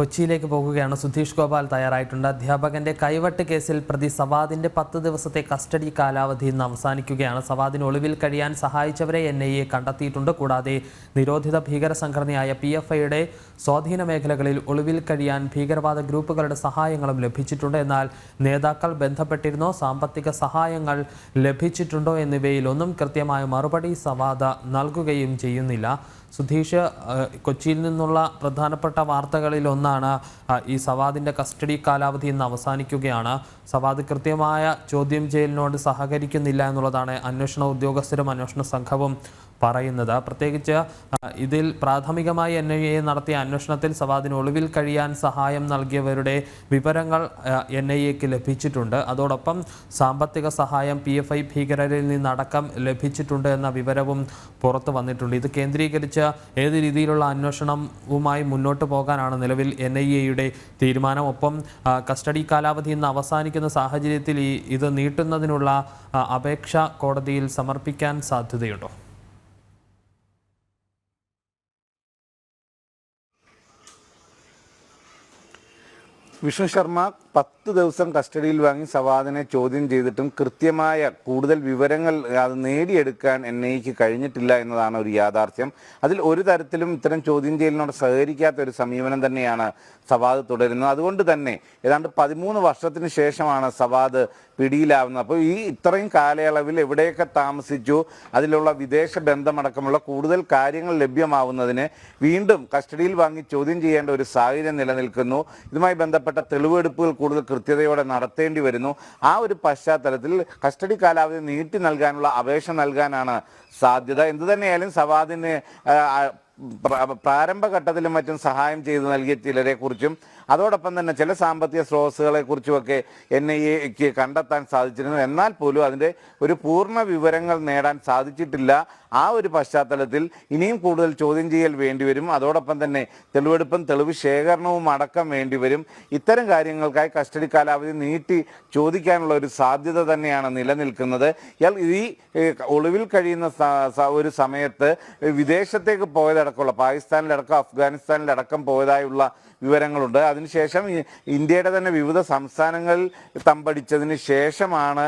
കൊച്ചിയിലേക്ക് പോകുകയാണ്. സുധീഷ് ഗോപാൽ തയ്യാറായിട്ടുണ്ട്. അധ്യാപകന്റെ കൈവട്ട് കേസിൽ പ്രതി സവാദിന്റെ പത്ത് ദിവസത്തെ കസ്റ്റഡി കാലാവധി ഇന്ന് അവസാനിക്കുകയാണ്. സവാദിന് ഒളിവിൽ കഴിയാൻ സഹായിച്ചവരെ എൻ ഐ എ കണ്ടെത്തിയിട്ടുണ്ട്. കൂടാതെ നിരോധിത ഭീകര സംഘടനയായ പി എഫ് ഐയുടെ സ്വാധീന മേഖലകളിൽ ഒളിവിൽ കഴിയാൻ ഭീകരവാദ ഗ്രൂപ്പുകളുടെ സഹായങ്ങളും ലഭിച്ചിട്ടുണ്ട്. എന്നാൽ നേതാക്കൾ ബന്ധപ്പെട്ടിരുന്നോ? സാമ്പത്തിക സഹായങ്ങൾ ലഭിച്ചിട്ടുണ്ടോ എന്നിവയിലൊന്നും കൃത്യമായ മറുപടി സവാദ നൽകുകയും ചെയ്യുന്നില്ല. സുധീഷ് കൊച്ചിയിൽ നിന്നുള്ള പ്രധാനപ്പെട്ട വാർത്തകളിൽ ഒന്നാണ് ആ, ഈ സവാദിന്റെ കസ്റ്റഡി കാലാവധി ഇന്ന് അവസാനിക്കുകയാണ്. സവാദ് കൃത്യമായ ചോദ്യം ചെയ്യലിനോട് സഹകരിക്കുന്നില്ല എന്നുള്ളതാണ് അന്വേഷണ ഉദ്യോഗസ്ഥരും അന്വേഷണ സംഘവും പറയുന്നത്. പ്രത്യേകിച്ച് ഇതിൽ പ്രാഥമികമായി എൻ ഐ എ നടത്തിയ അന്വേഷണത്തിൽ സവാദിന് ഒളിവിൽ കഴിയാൻ സഹായം നൽകിയവരുടെ വിവരങ്ങൾ എൻ ഐ എക്ക് ലഭിച്ചിട്ടുണ്ട്. അതോടൊപ്പം സാമ്പത്തിക സഹായം പി എഫ് ഐ ഭീകരരിൽ നിന്നടക്കം ലഭിച്ചിട്ടുണ്ട് എന്ന വിവരവും പുറത്തു വന്നിട്ടുണ്ട്. ഇത് കേന്ദ്രീകരിച്ച് ഏത് രീതിയിലുള്ള അന്വേഷണവുമായി മുന്നോട്ട് പോകാനാണ് നിലവിൽ എൻ ഐ എയുടെ തീരുമാനം? ഒപ്പം കസ്റ്റഡി കാലാവധി ഇന്ന് അവസാനിക്കുന്ന സാഹചര്യത്തിൽ ഈ ഇത് നീട്ടുന്നതിനുള്ള അപേക്ഷ കോടതിയിൽ സമർപ്പിക്കാൻ സാധ്യതയുണ്ടോ? വിഷ്ണു ശർമ്മ പത്ത് ദിവസം കസ്റ്റഡിയിൽ വാങ്ങി സവാദിനെ ചോദ്യം ചെയ്തിട്ടും കൃത്യമായ കൂടുതൽ വിവരങ്ങൾ അത് നേടിയെടുക്കാൻ എൻ ഐക്ക് കഴിഞ്ഞിട്ടില്ല എന്നതാണ് ഒരു യാഥാർത്ഥ്യം. അതിൽ ഒരു തരത്തിലും ഇത്തരം ചോദ്യം ചെയ്യലിനോട് സഹകരിക്കാത്ത ഒരു സമീപനം തന്നെയാണ് സവാദ് തുടരുന്നത്. അതുകൊണ്ട് തന്നെ ഏതാണ്ട് പതിമൂന്ന് വർഷത്തിന് ശേഷമാണ് സവാദ് പിടിയിലാവുന്നത്. അപ്പോൾ ഈ ഇത്രയും കാലയളവിൽ എവിടെയൊക്കെ താമസിച്ചു അതിലുള്ള വിദേശ ബന്ധമടക്കമുള്ള കൂടുതൽ കാര്യങ്ങൾ ലഭ്യമാവുന്നതിന് വീണ്ടും കസ്റ്റഡിയിൽ വാങ്ങി ചോദ്യം ചെയ്യേണ്ട ഒരു സാഹചര്യം നിലനിൽക്കുന്നു. ഇതുമായി ബന്ധപ്പെട്ട തെളിവെടുപ്പുകൾ കൂടുതൽ കൃത്യതയോടെ നടത്തേണ്ടി വരുന്നു. ആ ഒരു പശ്ചാത്തലത്തിൽ കസ്റ്റഡി കാലാവധി നീട്ടി നൽകാനുള്ള അപേക്ഷ നൽകാനാണ് സാധ്യത. എന്തു തന്നെയായാലും സവാദിന് പ്രാരംഭഘട്ടത്തിലും മറ്റും സഹായം ചെയ്തു നൽകിയ ചിലരെ കുറിച്ചും അതോടൊപ്പം തന്നെ ചില സാമ്പത്തിക സ്രോതസ്സുകളെ കുറിച്ചുമൊക്കെ എൻ ഐ എക്ക് കണ്ടെത്താൻ സാധിച്ചിരുന്നു. എന്നാൽ പോലും അതിന്റെ ഒരു പൂർണ വിവരങ്ങൾ നേടാൻ സാധിച്ചിട്ടില്ല. ആ ഒരു പശ്ചാത്തലത്തിൽ ഇനിയും കൂടുതൽ ചോദ്യം ചെയ്യൽ വേണ്ടിവരും. അതോടൊപ്പം തന്നെ തെളിവെടുപ്പും തെളിവ് ശേഖരണവും അടക്കം വേണ്ടിവരും. ഇത്തരം കാര്യങ്ങൾക്കായി കസ്റ്റഡി കാലാവധി നീട്ടി ചോദിക്കാനുള്ള ഒരു സാധ്യത തന്നെയാണ് നിലനിൽക്കുന്നത്. ഇയാൾ ഈ ഒളിവിൽ കഴിയുന്ന ഒരു സമയത്ത് വിദേശത്തേക്ക് പോയതടക്കമുള്ള പാകിസ്ഥാനിലടക്കം അഫ്ഗാനിസ്ഥാനിലടക്കം പോയതായുള്ള വിവരങ്ങളുണ്ട്. അതിനുശേഷം ഇന്ത്യയുടെ തന്നെ വിവിധ സംസ്ഥാനങ്ങളിൽ തമ്പടിച്ചതിന് ശേഷമാണ്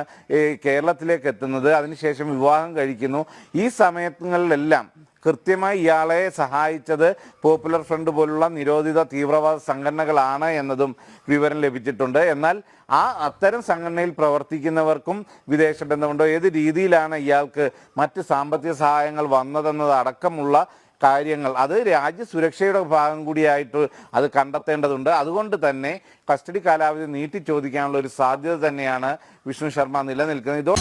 കേരളത്തിലേക്ക് എത്തുന്നത്. അതിനുശേഷം വിവാഹം കഴിക്കുന്നു. ഈ സമയങ്ങളിലെല്ലാം കൃത്യമായി ഇയാളെ സഹായിച്ചത് പോപ്പുലർ ഫ്രണ്ട് പോലുള്ള നിരോധിത തീവ്രവാദ സംഘടനകളാണ് എന്നതും വിവരം ലഭിച്ചിട്ടുണ്ട്. എന്നാൽ ആ അത്തരം സംഘടനയിൽ പ്രവർത്തിക്കുന്നവർക്കും വിദേശ ബന്ധമുണ്ടോ ഏത് രീതിയിലാണ് ഇയാൾക്ക് മറ്റ് സാമ്പത്തിക സഹായങ്ങൾ വന്നതെന്നത് അടക്കമുള്ള കാര്യങ്ങൾ. അത് രാജ്യസുരക്ഷയുടെ ഭാഗം കൂടിയായിട്ട് അത് കണ്ടെത്തേണ്ടതുണ്ട്. അതുകൊണ്ട് തന്നെ കസ്റ്റഡി കാലാവധി നീട്ടി ചോദിക്കാനുള്ള ഒരു സാധ്യത തന്നെയാണ് വിഷ്ണു ശർമ്മ നിലനിൽക്കുന്നത്. ഇതോ